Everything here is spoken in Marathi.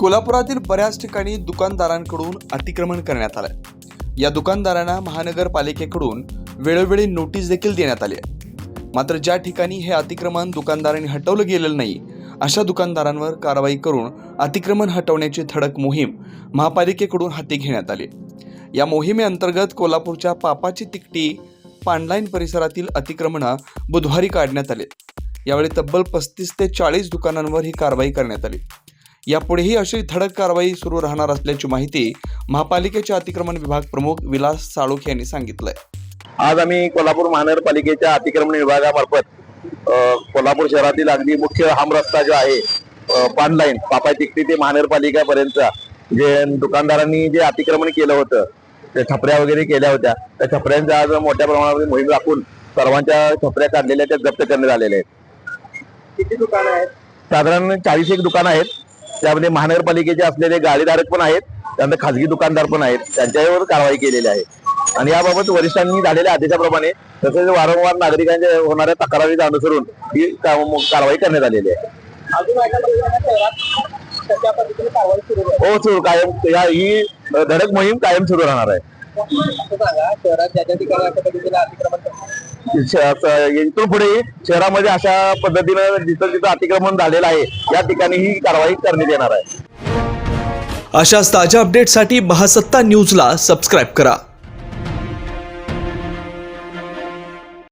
कोल्हापुरातील बऱ्याच ठिकाणी दुकानदारांकडून अतिक्रमण करण्यात आलंय. या दुकानदारांना महानगरपालिकेकडून वेळोवेळी नोटीस देखील देण्यात आली आहे. मात्र ज्या ठिकाणी हे अतिक्रमण दुकानदारांनी हटवलं गेलेलं नाही अशा दुकानदारांवर कारवाई करून अतिक्रमण हटवण्याची धडक मोहीम महापालिकेकडून हाती घेण्यात आली या मोहिमेअंतर्गत कोल्हापूरच्या पापाची तिकटी पांडलाईन परिसरातील अतिक्रमणं बुधवारी काढण्यात आले यावेळी तब्बल पस्तीस ते चाळीस दुकानांवर ही कारवाई करण्यात आली. यापुढेही अशी धडक कारवाई सुरू राहणार असल्याची माहिती महापालिकेचे अतिक्रमण विभाग प्रमुख विलास साळोख यांनी सांगितलंय. आज आम्ही कोल्हापूर महानगरपालिकेच्या अतिक्रमण विभागामार्फत कोल्हापूर शहरातील अगदी मुख्य हम रस्ता जो आहे अ, पान लाईन पापाय तिकटी ते महानगरपालिकापर्यंतचा जे दुकानदारांनी जे अतिक्रमण केलं होतं ते छपऱ्या वगैरे केल्या होत्या त्या छपऱ्यांचा आज मोठ्या प्रमाणावर मोहीम राखून सर्वांच्या छपऱ्या काढलेल्या त्या जप्त करण्यात आलेल्या आहेत. किती दुकानं आहेत? साधारण चाळीस एक दुकानं आहेत. त्यामध्ये महानगरपालिकेचे असलेले गाडीधारक पण आहेत त्यानंतर खाजगी दुकानदार पण आहेत त्यांच्यावर कारवाई केलेली आहे. आणि याबाबत वरिष्ठांनी झालेल्या आदेशाप्रमाणे तसेच वारंवार नागरिकांच्या होणाऱ्या तक्रारीचा अनुसरून ही कारवाई करण्यात आलेली आहे. हो सुरू. कायम या- ही धडक मोहीम कायम सुरू राहणार आहे. शहरात ज्या ठिकाणी अशा पद्धतीने अतिक्रमण इथून पुढे शहरामध्ये अशा पद्धतीनं जिथं जिथं अतिक्रमण झालेलं आहे या ठिकाणी ही कारवाई करण्यात येणार आहे. अशाच ताज्या अपडेटसाठी महासत्ता न्यूजला सबस्क्राईब करा.